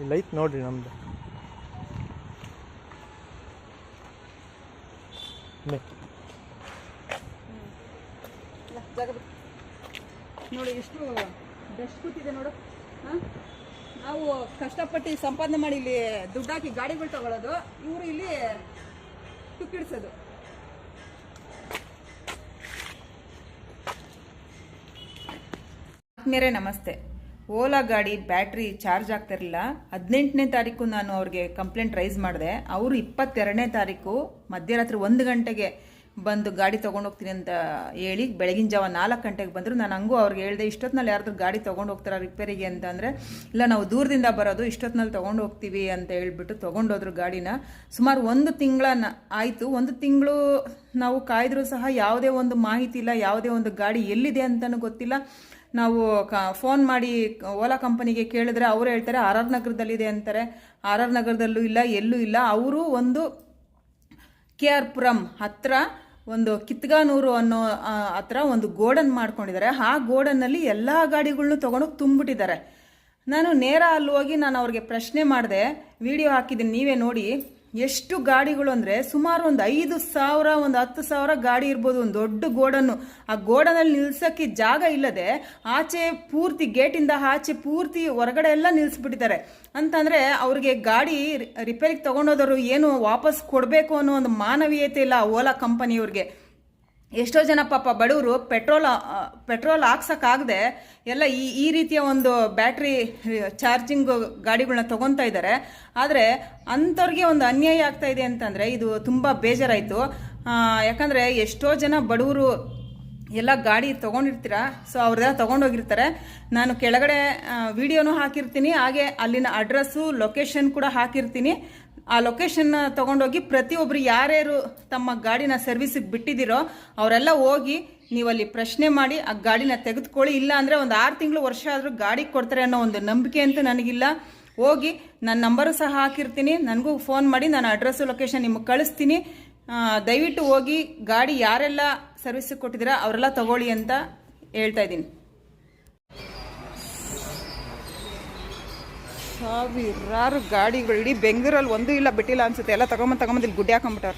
ಇಲ್ಲಿ ಐತೆ ನೋಡ್ರಿ ನಮ್ದು. ನೋಡಿ ಎಷ್ಟು ಬೆಸ್ಟ್ ಕೂತಿದೆ ನೋಡು? ನಾವು ಕಷ್ಟಪಟ್ಟು ಸಂಪಾದನೆ ಮಾಡಿ ಇಲ್ಲಿ ದುಡ್ಡು ಹಾಕಿ ಗಾಡಿಗಳು ತಗೊಳ್ಳೋದು ಇವರು ಇಲ್ಲಿ ತುಕ್ಕಿಡ್ಸೋದು ಆತ್ಮೀಯರೇ, ನಮಸ್ತೆ. ಓಲಾ ಗಾಡಿ ಬ್ಯಾಟ್ರಿ ಚಾರ್ಜ್ ಆಗ್ತಿರಲಿಲ್ಲ ಹದಿನೆಂಟನೇ ತಾರೀಕು ನಾನು ಅವ್ರಿಗೆ ಕಂಪ್ಲೇಂಟ್ ರೈಸ್ ಮಾಡಿದೆ. ಅವರು ಇಪ್ಪತ್ತೆರಡನೇ ತಾರೀಕು ಮಧ್ಯರಾತ್ರಿ ಒಂದು ಗಂಟೆಗೆ ಬಂದು ಗಾಡಿ ತೊಗೊಂಡೋಗ್ತೀನಿ ಅಂತ ಹೇಳಿ ಬೆಳಗಿನ ಜಾವ ನಾಲ್ಕು ಗಂಟೆಗೆ ಬಂದರು. ನಾನು ಹಂಗೂ ಅವ್ರಿಗೆ ಹೇಳಿದೆ ಇಷ್ಟೊತ್ತಿನಲ್ಲಿ ಯಾರಾದರೂ ಗಾಡಿ ತೊಗೊಂಡು ಹೋಗ್ತಾರ ರಿಪೇರಿಗೆ ಅಂತ ಅಂದರೆ, ಇಲ್ಲ, ನಾವು ದೂರದಿಂದ ಬರೋದು ಇಷ್ಟೊತ್ತಿನಲ್ಲಿ ತೊಗೊಂಡು ಹೋಗ್ತೀವಿ ಅಂತ ಹೇಳ್ಬಿಟ್ಟು ತೊಗೊಂಡೋದ್ರು ಗಾಡಿನ. ಸುಮಾರು ಒಂದು ತಿಂಗಳ ಆಯಿತು. ಒಂದು ತಿಂಗಳು ನಾವು ಕಾಯ್ದರೂ ಸಹ ಯಾವುದೇ ಒಂದು ಮಾಹಿತಿ ಇಲ್ಲ, ಯಾವುದೇ ಒಂದು ಗಾಡಿ ಎಲ್ಲಿದೆ ಅಂತಲೂ ಗೊತ್ತಿಲ್ಲ. ನಾವು ಕ ಫೋನ್ ಮಾಡಿ ಓಲಾ ಕಂಪನಿಗೆ ಕೇಳಿದ್ರೆ ಅವರು ಹೇಳ್ತಾರೆ, ಆರ್ ಆರ್ ನಗರದಲ್ಲಿದೆ ಅಂತಾರೆ. ಆರ್ ಆರ್ ನಗರದಲ್ಲೂ ಇಲ್ಲ, ಎಲ್ಲೂ ಇಲ್ಲ. ಅವರು ಒಂದು ಕೆ ಆರ್ ಪುರಂ ಹತ್ತಿರ ಒಂದು ಕಿತ್ಗಾನೂರು ಅನ್ನೋ ಹತ್ರ ಒಂದು ಗೋಡನ್ ಮಾಡ್ಕೊಂಡಿದ್ದಾರೆ. ಆ ಗೋಡನ್ನಲ್ಲಿ ಎಲ್ಲ ಗಾಡಿಗಳನ್ನು ತೊಗೊಂಡು ತುಂಬಿಟ್ಟಿದ್ದಾರೆ ನಾನು ನೇರ ಅಲ್ಲಿ ಹೋಗಿ ನಾನು ಅವ್ರಿಗೆ ಪ್ರಶ್ನೆ ಮಾಡಿದೆ, ವಿಡಿಯೋ ಹಾಕಿದ್ದೀನಿ, ನೀವೇ ನೋಡಿ. ಎಷ್ಟು ಗಾಡಿಗಳು ಅಂದರೆ ಸುಮಾರು ಒಂದು ಐದು ಸಾವಿರ, ಒಂದು ಹತ್ತು ಸಾವಿರ ಗಾಡಿ ಇರ್ಬೋದು, ಒಂದು ದೊಡ್ಡ ಗೋಡನ್ನು. ಆ ಗೋಡನಲ್ಲಿ ನಿಲ್ಸೋಕ್ಕೆ ಜಾಗ ಇಲ್ಲದೆ ಆಚೆ ಪೂರ್ತಿ ಗೇಟಿಂದ ಆಚೆ ಪೂರ್ತಿ ಹೊರಗಡೆ ಎಲ್ಲ ನಿಲ್ಲಿಸ್ಬಿಟ್ಟಿದ್ದಾರೆ ಅಂತಂದರೆ ಅವ್ರಿಗೆ ಗಾಡಿ ರಿಪೇರಿಗೆ ತೊಗೊಂಡೋದವರು ಏನು ವಾಪಸ್ ಕೊಡಬೇಕು ಅನ್ನೋ ಒಂದು ಮಾನವೀಯತೆ ಇಲ್ಲ ಓಲಾ ಕಂಪನಿಯವ್ರಿಗೆ ಎಷ್ಟೋ ಜನ ಪಾಪ ಬಡವರು ಪೆಟ್ರೋಲ್ ಪೆಟ್ರೋಲ್ ಹಾಕ್ಸೋಕ್ಕಾಗದೆ ಎಲ್ಲ ಈ ಈ ರೀತಿಯ ಒಂದು ಬ್ಯಾಟ್ರಿ ಚಾರ್ಜಿಂಗ್ ಗಾಡಿಗಳನ್ನ ತೊಗೊತಾ ಇದ್ದಾರೆ. ಆದರೆ ಅಂಥವ್ರಿಗೆ ಒಂದು ಅನ್ಯಾಯ ಆಗ್ತಾ ಇದೆ ಅಂತಂದರೆ ಇದು ತುಂಬ ಬೇಜಾರಾಯಿತು. ಯಾಕಂದರೆ ಎಷ್ಟೋ ಜನ ಬಡವರು ಎಲ್ಲ ಗಾಡಿ ತೊಗೊಂಡಿರ್ತೀರ, ಸೊ ಅವ್ರದ್ದೆಲ್ಲ ತೊಗೊಂಡೋಗಿರ್ತಾರೆ. ನಾನು ಕೆಳಗಡೆ ವಿಡಿಯೋನು ಹಾಕಿರ್ತೀನಿ, ಹಾಗೆ ಅಲ್ಲಿನ ಅಡ್ರೆಸ್ಸು, ಲೊಕೇಶನ್ ಕೂಡ ಹಾಕಿರ್ತೀನಿ. ಆ ಲೊಕೇಶನ್ನ ತೊಗೊಂಡೋಗಿ ಪ್ರತಿಯೊಬ್ಬರು ಯಾರ್ಯಾರು ತಮ್ಮ ಗಾಡಿನ ಸರ್ವಿಸಿಗೆ ಬಿಟ್ಟಿದ್ದೀರೋ ಅವರೆಲ್ಲ ಹೋಗಿ ನೀವಲ್ಲಿ ಪ್ರಶ್ನೆ ಮಾಡಿ ಆ ಗಾಡಿನ ತೆಗೆದುಕೊಳ್ಳಿ. ಇಲ್ಲ ಅಂದರೆ ಒಂದು ಆರು ತಿಂಗಳು ವರ್ಷ ಆದರೂ ಗಾಡಿ ಕೊಡ್ತಾರೆ ಅನ್ನೋ ಒಂದು ನಂಬಿಕೆ ಅಂತೂ ನನಗಿಲ್ಲ. ಹೋಗಿ ನನ್ನ ನಂಬರು ಸಹ ಹಾಕಿರ್ತೀನಿ. ನನಗೂ ಫೋನ್ ಮಾಡಿ ನಾನು ಅಡ್ರೆಸ್ಸು ಲೊಕೇಶನ್ ನಿಮಗೆ ಕಳಿಸ್ತೀನಿ. ದಯವಿಟ್ಟು ಹೋಗಿ ಗಾಡಿ ಯಾರೆಲ್ಲ ಸರ್ವಿಸಿಗೆ ಕೊಟ್ಟಿದ್ದೀರಾ ಅವರೆಲ್ಲ ತಗೊಳ್ಳಿ ಅಂತ ಹೇಳ್ತಾ ಇದ್ದೀನಿ. ಸಾವಿರಾರು ಗಾಡಿಗಳು ಇಡೀ ಬೆಂಗಳೂರಲ್ಲಿ ಒಂದು ಇಲ್ಲ ಬಿಟ್ಟಿಲ್ಲ ಅನ್ಸುತ್ತೆ. ಎಲ್ಲ ತಗೊಂಬಂದು ತಗೊಂಬಂದು ಇಲ್ಲಿ ಗುಡ್ಡೆ ಹಾಕೊಂಬಿಟ್ಟಾರ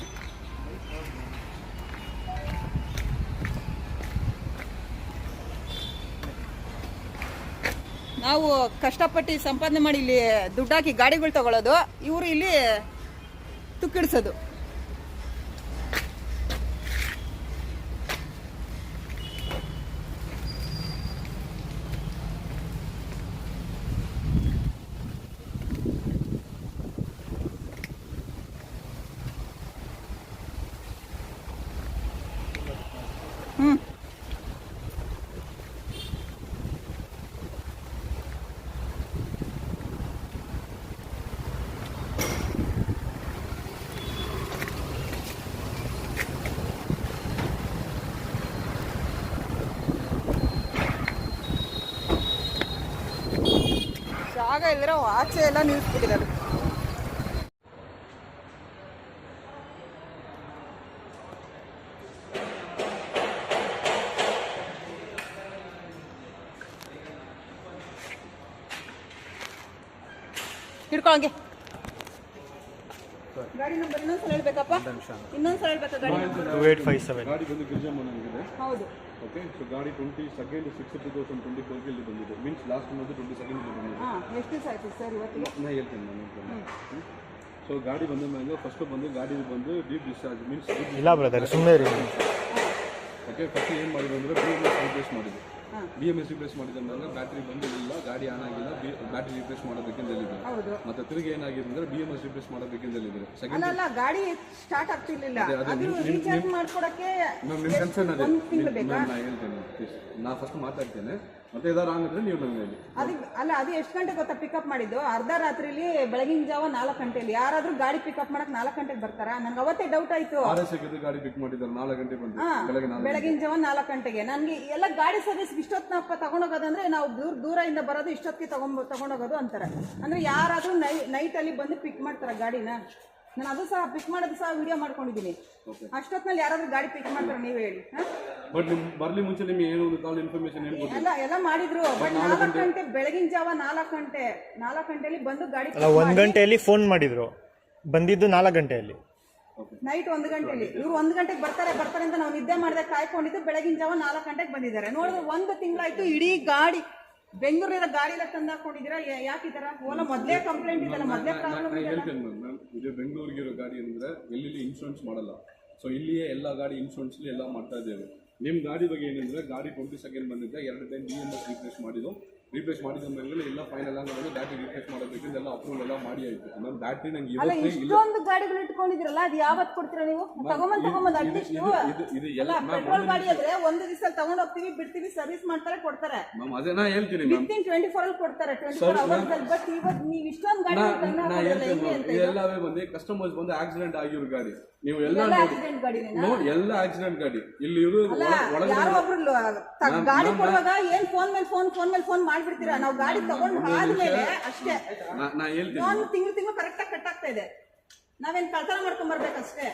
ನಾವು ಕಷ್ಟಪಟ್ಟು ಸಂಪಾದನೆ ಮಾಡಿ ಇಲ್ಲಿ ದುಡ್ಡಾಕಿ ಗಾಡಿಗಳು ತಗೊಳ್ಳೋದು ಇವರು ಇಲ್ಲಿ ತುಕ್ಕಿಡ್ಸೋದು. ಜಾಗ ಇಲ್ಲದ್ರೆ ಆಚೆ ಎಲ್ಲ ನಿಲ್ಲಿಸ್ಬಿಟ್ಟಿದ್ದಾರೆ ಹಿಡ್ಕೊಳಂಗೆ ಗಾಡಿ ನಂಬರ್ ಇನ್ನೊಂದ್ಸಲ ಹೇಳ್ಬೇಕಪ್ಪ? ಇನ್ನೊಂದ್ಸಲ ಹೇಳ್ಬೇಕಾ ಗಾಡಿ number? Two eight five seven ಗಾಡಿ ಬಂದು ಗಿರಿಜಮ್ಮನಗಿದೆ ಹೌದು. ಓಕೆ ಸೊ ಗಾಡಿ twenty second six two thousand twenty ಫೋರ್ಗೆ ಇಲ್ಲಿ ಬಂದಿದೆ. Means last month twenty second ಇಲ್ಲಿ ಬಂದಿದೆ. ಹಾಂ ಎಷ್ಟು ದಿವಸ ಆಯ್ತು ಸರ್ ಇವತ್ತಿಗೆ ನಾನು ಹೇಳ್ತೇನೆ. ನಾನು ಸೊ ಗಾಡಿ ಬಂದ ಮೇಲೆ ಫಸ್ಟ್ ಬಂದು ಗಾಡಿ ಬಂದು ಡೀಪ್ ಡಿಸ್ಚಾರ್ಜ್ ಮೀನ್ಸ್ ಇಲ್ಲ ಬ್ರದರ್ ಸುಮ್ಮನೆ ರೀ ಓಕೆ ಫಸ್ಟ್ ಏನು ಮಾಡಿದ್ರು ಅಂದರೆ ರಿಪ್ಲೇಸ್ ಮಾಡಿದ್ರು. ಹಾಂ. ಬಿ ಎಂ ಎಸ್ ರಿಪ್ಲೇಸ್ ಮಾಡಿದ್ಮೇಲೆ ಬ್ಯಾಟ್ರಿ ಬಂದಿಲ್ಲ ಗಾಡಿ ಆನ್ ಆಗಿಲ್ಲ ಬ್ಯಾಟ್ರಿ ರಿಪ್ಲೇಸ್ ಮಾಡೋದಕ್ಕಿಂತ ಹೇಳಿದ್ರು ಹೌದು. ಮತ್ತೆ ತಿರುಗಿ ಏನಾಗಿದೆ ಅಂದ್ರೆ ಬಿ ಎಂ ಎಸ್ ರಿಪ್ಲೇಸ್ ಮಾಡೋದಕ್ಕಿಂತ ಹೇಳಿದ್ರು ಸೆಕೆಂಡ್ ಅಲ್ಲ ಗಾಡಿ ಸ್ಟಾರ್ಟ್ ಆಗ್ತಿರ್ಲಿಲ್ಲ. ಅದೇ, ರೀಚಾರ್ಜ್ ಮಾಡ್ಕೊಡಕ್ಕೆ ಮ್ಯಾಮ್ ನಿಮ್ಮ ಕನ್ಸರ್ನ್ ಅದೇ. ಮ್ಯಾಮ್ ನಾನು ಹೇಳ್ತೇನೆ ಪ್ಲೀಸ್ ನಾ ಫಸ್ಟ್ ಮಾತಾಡ್ತೇನೆ. ಮತ್ತೆ ಏದಾರು ನೀವು ನನಗೆ ಹೇಳಿ ಅದಕ್ಕೆ ಅಲ್ಲ ಅದು ಎಷ್ಟು ಗಂಟೆ ಗೊತ್ತಾ ಪಿಕಪ್ ಮಾಡಿದ್ದು? ಅರ್ಧ ರಾತ್ರಿಲಿ ಬೆಳಗಿನ ಜಾವ ನಾಲ್ಕು ಗಂಟೆಲಿ. ಯಾರಾದ್ರೂ ಗಾಡಿ ಪಿಕಪ್ ಮಾಡಕ್ ನಾಲ್ಕು ಗಂಟೆಗೆ ಬರ್ತಾರಾ? ನನ್ಗೆ ಅವತ್ತೇ ಡೌಟ್ ಆಯ್ತು. ಆರ್ ಎಸ್ ಗಾಡಿ ಮಾಡಿದ್ದಾರೆ ನಾಲ್ಕು ಗಂಟೆ ಬಂದು. ಹಾ, ಬೆಳಗ್ಗೆ ನಾಲ್ಕು ಬೆಳಗಿನ ಜಾವ ನಾಲ್ಕು ಗಂಟೆಗೆ. ನನಗೆ ಎಲ್ಲ ಗಾಡಿ ಸರ್ವಿಸ್ ಇಷ್ಟೊತ್ನಪ್ಪ ತಗೊಂಡೋಗೋದಂದ್ರೆ ನಾವು ದೂರ ದೂರದಿಂದ ಬರೋದು ಇಷ್ಟೊತ್ತಿಗೆ ತಗೊಂಡ್ ತಗೊಂಡೋಗೋದು ಅಂತಾರೆ. ಅಂದ್ರೆ ಯಾರಾದ್ರೂ ನೈ ನೈಟ್ ಅಲ್ಲಿ ಬಂದು ಪಿಕ್ ಮಾಡ್ತಾರ ಗಾಡಿನ? ನಾನು ಅದು ಸಹ ಪಿಕ್ ಮಾಡೋದು ಸಹ ವಿಡಿಯೋ ಮಾಡ್ಕೊಂಡಿದ್ದೀನಿ. ಓಕೆ ಅಷ್ಟೊತ್ತಿನಲ್ಲಿ ಯಾರಾದ್ರೂ ಗಾಡಿ ಪಿಕ್ ಮಾಡ್ತಾರೆ ನೀವು ಹೇಳಿ ಹಾ? ಬಟ್ ನಿಮ್ ಬರ್ಲಿ ಮುಂಚೆ ನಿಮ್ಗೆ ಏನು ಒಂದು ಕಾಲ್ ಇನ್ಫಾರ್ಮೇಶನ್ ಏನು ಗೊತ್ತಿಲ್ಲ ಎಲ್ಲ ಎಲ್ಲ ಮಾಡಿದ್ರು. ಬಟ್ ನಾಲ್ಕು ಗಂಟೆ ಬೆಳಗಿನ ಜಾವ ನಾಲ್ಕು ಗಂಟೆ ನಾಲ್ಕು ಗಂಟೆಲಿ ಬಂದು ಗಾಡಿ ಅಲ್ಲ ಒಂದು ಗಂಟೆಯಲ್ಲಿ ಫೋನ್ ಮಾಡಿದ್ರು. ಬಂದಿದ್ದು ನಾಲ್ಕು ಗಂಟೆಯಲ್ಲಿ. ನೈಟ್ ಒಂದು ಗಂಟೆಲಿ ಇವ್ರು ಒಂದು ಗಂಟೆಗೆ ಬರ್ತಾರೆ ಬರ್ತಾರೆ ಅಂತ ನಾವು ನಿದ್ದೆ ಮಾಡದೆ ಕಾಯ್ಕೊಂಡಿದ್ದು ಬೆಳಗಿನ ಜಾವ ನಾಲ್ಕು ಗಂಟೆಗೆ ಬಂದಿದ್ದಾರೆ. ನೋಡಿದ್ರೆ ಒಂದು ತಿಂಗಳಾಯ್ತು ಇಡೀ ಗಾಡಿ ಬೆಂಗಳೂರಿನ ಗಾಡಿ ಎಲ್ಲ ತಂದು ಹಾಕೊಂಡಿದ್ದೀರಾ ಯಾಕೆ ಈ ತರ? ಓಲಾ ಮೊದಲೇ ಕಂಪ್ಲೇಂಟ್ ಇದೆಲ್ಲ ಮೊದಲೇ ಪ್ರಾಬ್ಲಮ್ ಇದೆ ಇದೆಲ್ಲ ಹೇಳ್ತೇನೆ ಮ್ಯಾಮ್ ಮ್ಯಾಮ್ ಇದು ಬೆಂಗಳೂರಿಗೆ ಇರೋ ಗಾಡಿ ಅಂದ್ರೆ ಎಲ್ಲಿ ಇನ್ಶೂರೆನ್ಸ್ ಮಾಡಲ್ಲ. ಸೊ ಇಲ್ಲಿಯೇ ಎಲ್ಲ ಗಾಡಿ ಇನ್ಶೂರೆನ್ಸ್ ಎಲ್ಲ ಮಾಡ್ತಾ ಇದ್ದೇವೆ. ನಿಮ್ಮ ಗಾಡಿ ಬಗ್ಗೆ ಏನಂದ್ರೆ ಗಾಡಿ ಟ್ವೆಂಟಿ ಸೆಕೆಂಡ್ ಬಂದಿದ್ದೆ ಎರಡು time B M S replace ಮಾಡಿದ್ದು. ರೀಪ್ಲೇಸ್ ಮಾಡಿದ ಮೇಲೆ ಎಲ್ಲ ಫೈನಲ್ ಆಗಿ ನಾವು ಬ್ಯಾಟ್ರಿ ರೀಪ್ಲೇಸ್ ಮಾಡಬೇಕು ಎಲ್ಲ ಅಪ್ರೂವಲ್ ಎಲ್ಲ ಮಾಡಿ ಆಯ್ತು. ನಾನು ಬ್ಯಾಟ್ರಿ ನಂಗೆ ಅಲ್ಲ ಇವತ್ತೇ ಇಲ್ಲ. ಇಷ್ಟೊಂದು ಗಾಡಿಗಳು ಇಟ್ಕೊಂಡಿದ್ರಲ್ಲ ಅದು ಯಾವತ್ತು ಕೊಡ್ತೀರಾ ನೀವು? ತಗೊಂಬಂದ್ ತಗೊಂಬಂದ್ ಅಟ್ಲೀಸ್ಟ್ ಇದು- ಇದು- ಇದು ಎಲ್ಲ ಪೆಟ್ರೋಲ್ ಗಾಡಿ ಆದ್ರೆ ಒಂದು ದಿವಸ ತಗೊಂಡ್ ಹೋಗ್ತೀವಿ ಬಿಡ್ತೀವಿ ಸರ್ವಿಸ್ ಮಾಡ್ತಾರೆ ಕೊಡ್ತಾರೆ. ಮ್ಯಾಮ್ ಅದೇ ನಾ ಹೇಳ್ತೀನಿ ಮ್ಯಾಮ್. ವಿತಿನ್ ಟ್ವೆಂಟಿ ಫೋರ್ ಅಲ್ಲಿ ಕೊಡ್ತಾರೆ ಟ್ವೆಂಟಿ ಫೋರ್ ಅವರ್ಸ್ ಅಲ್ಲಿ. ಬಟ್ ಇವತ್ತು ನೀವು ಇಷ್ಟೊಂದು ಗಾಡಿ ನಾ ಹೇಳ್ತೀನಿ ಮ್ಯಾಮ್. ಇದೆಲ್ಲವೇ ಬಂದು ಕಸ್ಟಮರ್ಸ್ ಬಂದು ಆಕ್ಸಿಡೆಂಟ್ ಆಗಿರೋ ಗಾಡಿ. ನೀವು ಎಲ್ಲ ಆಕ್ಸಿಡೆಂಟ್ ನೋಡಿ ಎಲ್ಲ ಆಕ್ಸಿಡೆಂಟ್ ಗಾಡಿ. ಇಲ್ಲಿ ಇರೋದು ಒಳಗಡೆ ಯಾರೋ ಒಬ್ರು ಗಾಡಿ ಕೊಡುವಾಗ ಏನ್ ಫೋನ್ ಮೇಲೆ ಫೋನ್ ಫೋನ್ ಮೇಲೆ ಫೋನ್ ಮಾಡ್ಬಿಡ್ತೀರಾ? ನಾವು ಗಾಡಿ ತಗೊಂಡ್ ಆದ್ಮೇಲೆ ಅಷ್ಟೇ. ನಾ ನಾ ಹೇಳ್ತೀನಿ. ಒಂದು ತಿಂಗಳು ತಿಂಗಳು ಕರೆಕ್ಟ್ ಆಗಿ ಕಟ್ ಆಗ್ತಾ ಇದೆ. ನಾವೇನ್ ಕಳ್ತನ ಮಾಡ್ಕೊಂಡ್ ಬರ್ಬೇಕಷ್ಟೇ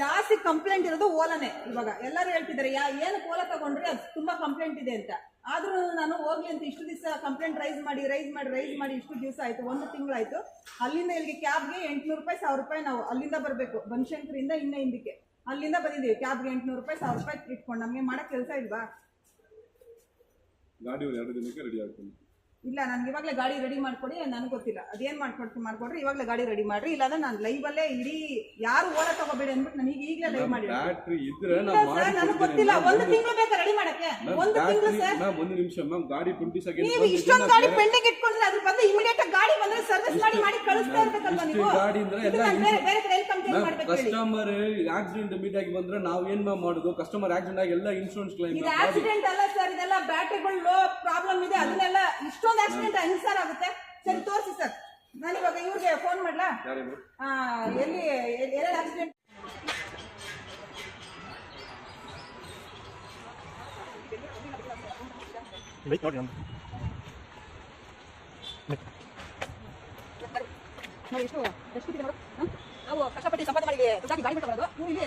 ಜಾಸ್ತಿ ಕಂಪ್ಲೇಂಟ್ ಇರೋದು ಓಲಾನೇ ಇವಾಗ. ಎಲ್ಲರೂ ಹೇಳ್ತಿದ್ದಾರೆ ಯಾ ಏನು ಓಲಾ ತಗೊಂಡ್ರಿ? ಅದು ತುಂಬಾ ಕಂಪ್ಲೇಂಟ್ ಇದೆ ಅಂತ. ಆದ್ರೂ ನಾನು ಹೋಗ್ಲಿ ಅಂತ ಇಷ್ಟು ದಿವಸ ಕಂಪ್ಲೇಂಟ್ ರೈಸ್ ಮಾಡಿ ರೈಸ್ ಮಾಡಿ ರೈಸ್ ಮಾಡಿ ಇಷ್ಟು ದಿವಸ ಆಯ್ತು. ಒಂದು ತಿಂಗಳಾಯ್ತು ಅಲ್ಲಿಂದ ಇಲ್ಲಿಗೆ ಕ್ಯಾಬ್ಗೆ ಎಂಟ್ನೂರು ರೂಪಾಯಿ ಸಾವಿರ ರೂಪಾಯಿ ನಾವು ಅಲ್ಲಿಂದ ಬರಬೇಕು. ಬನಶಂಕರಿಂದ ಇನ್ನ ಹಿಂದಕ್ಕೆ. ಅಲ್ಲಿಂದ ಬಂದಿದ್ದೀವಿ. ಕ್ಯಾಬ್ಗೆ ಎಂಟ್ನೂರು ರೂಪಾಯಿ ಸಾವಿರ ರೂಪಾಯಿ ಇಟ್ಕೊಂಡು ನಮಗೆ ಮಾಡೋ ಕೆಲಸ ಇಲ್ವಾ? ಗಾಡಿ ಒಂದು ಎರಡು ದಿನಕ್ಕೆ ರೆಡಿ ಆಗ್ತೀನಿ ಇಲ್ಲ ನನಗೆ ಇವಾಗಲೇ ಗಾಡಿ ರೆಡಿ ಮಾಡ್ಕೊಡಿ ನನಗೆ ಗೊತ್ತಿಲ್ಲ. ಅದೇನ್ ಮಾಡ್ಕೊಡ್ತೀನಿ ಮಾಡ್ಕೊಡ್ರಿ ಇವಾಗಲೇ ಗಾಡಿ ರೆಡಿ ಮಾಡ್ರಿ. ಇಲ್ಲಾಂದ್ರೆ ನಾನು ಲೈವಲ್ಲೇ ಇಡೀ ಯಾರು ಓಡಾ ತಗೋಬೇಡಿ ಅಂದ್ಬಿಟ್ಟು ನಾನು ಈಗ ಈಗಲೇ ಲೈವ್ ಮಾಡಿ ಬ್ಯಾಟ್ರಿ ಇದ್ರೆ ನಾವು ಸರ್ ನನಗೆ ಗೊತ್ತಿಲ್ಲ. ಒಂದು ತಿಂಗಳು ಬೇಕಾ ರೆಡಿ ಮಾಡಕ್ಕೆ? ಒಂದು ತಿಂಗಳು ಸರ್ ಮ್ಯಾಮ್ ಒಂದು ನಿಮಿಷ ಮ್ಯಾಮ್ ಗಾಡಿ ಟ್ವೆಂಟಿ ಸೆಕೆಂಡ್ ನೀವು ಇಷ್ಟೊಂದು ಗಾಡಿ ಪೆಂಡಿಂಗ್ ಇಟ್ಕೊಂಡ್ರೆ ಅದ್ರ ಬಂದು ಇಮಿಡಿಯೇಟ್ ಆಗಿ ಗಾಡಿ ಬಂದ್ರೆ ಸರ್ವಿಸ್ ಮಾಡಿ ಮಾಡಿ ಕಳಿಸ್ತಾ ಇರ್ಬೇಕಲ್ವಾ ನೀವು? ಗಾಡಿ ಅಂದ್ರೆ ಎಲ್ಲ ಬೇರೆ ಬೇರೆ ಕಡೆ ಕಂಪ್ಲೇಂಟ್ ಮಾಡಬೇಕು ಕಸ್ಟಮರ್ ಆಕ್ಸಿಡೆಂಟ್ ಮೀಟ್ ಆಗಿ ಬಂದ್ರೆ ನಾವು ಏನ್ ಮ್ಯಾಮ್ ಮಾಡೋದು? ಕಸ್ಟಮರ್ ಆಕ್ಸಿಡೆಂಟ್ ಆಗಿ ಎಲ್ಲ ಇನ್ಶೂರೆನ್ಸ್ ಕ್ಲೈಮ್ ಇದು ಆಕ್ಸಿಡೆಂಟ್ ಅಲ್ಲ ಸರ್ ಇದೆಲ್ಲ ಬ್ಯಾಟ್ರಿಗಳು ಲೋ ಪ್ರಾಬ್ಲಮ್ ಇದೆ. ಅದನ್ನೆಲ್ಲ ಇಷ್ಟೊಂದು ಆಕ್ಸಿಡೆಂಟ್ ಹೆಂಗ್ ಸರ್ ಆಗುತ್ತೆ. ಸರಿ ತೋರಿಸಿ ಸರ್. ನಾನು ಇವಾಗ ಇವ್ರಿಗೆ ಫೋನ್ ಮಾಡ್ಲಾ? ಹಾ ಆ, ಎಲ್ಲಿ ಎರಡು ಆಕ್ಸಿಡೆಂಟ್ ನೋಡಿ ಎಷ್ಟು ಎಷ್ಟು ಕಷ್ಟಪಟ್ಟು ಸಂಪಾದನೆ ಮಾಡಿ ಗಾಡಿ ಬಿಟ್ಟು ಬರೋದು ನೀವು ಇಲ್ಲಿ